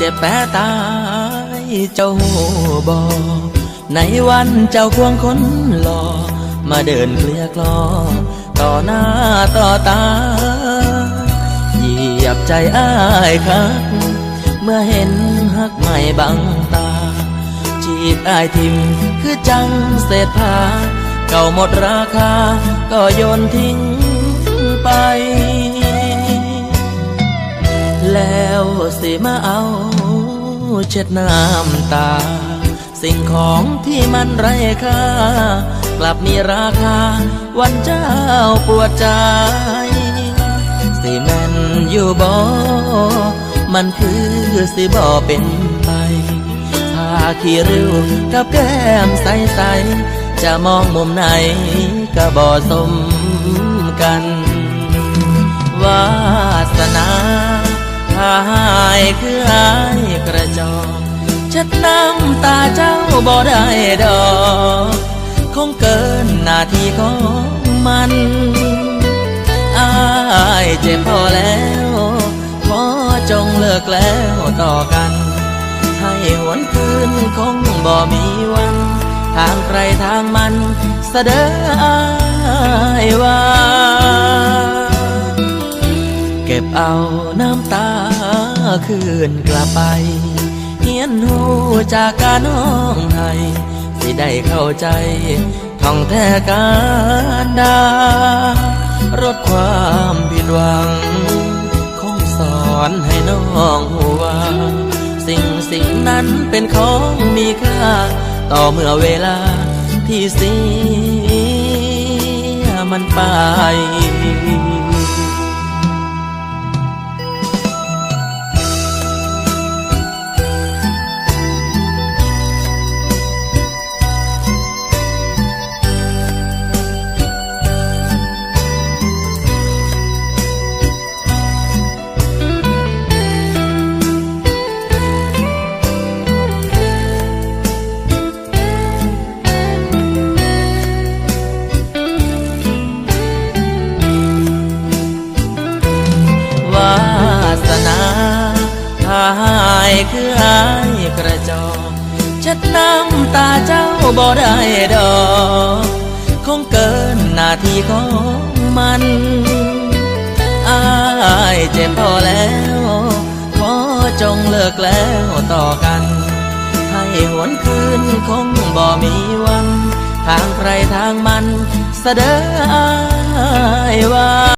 เจ็บแป้ตายเจ้าบอในวันเจ้าควงคนหล่อมาเดินเกลียกลอต่อหน้าต่อตาเหยียบใจอ้ายครับเมื่อเห็นหักไม่บังตา จีบอายทิมคือจังเศษผ้าเก่าหมดราคาก็โยนทิ้ง แล้วสิมาเอาเช็ดน้ำตา สิ่งของที่มันไร้ค่า กลับมีราคา วันเจ้าปวดใจ สิแม่นอยู่บ่ มันคือสิบ่เป็นไปถ้าขี้ริ้วกับแก้มใสๆจะมองมุมไหนก็บ่สมกันวาสนา คือหายกระจอกชัดน้ำตาเจ้าบ่ได้ดอกคงเกินหน้าที่ของมันอายเจ็บพอแล้วขอจงเลิกแล้วต่อกัน ให้หวนคืนคงบ่มีวัน ทางใครทางมันเสดออายว่า เก็บเอาน้ำตา คืนกลับไปเฮียนหูจากการน้องให้สิได้เข้าใจท่องแท้การดารดความผิดหวัง คงสอนให้น้องหว่าสิ่งสิ่งนั้นเป็นของมีค่า ต่อเมื่อเวลาที่เสียมันไป คือหายกระจอกชัดน้ำตาเจ้าบ่ได้ดอกคงเกินหน้าที่ของมันอายเจ็บพอแล้วขอจงเลิกแล้วต่อกัน ให้หวนคืนคงบ่มีวัน ทางใครทางมันเสดออายว่า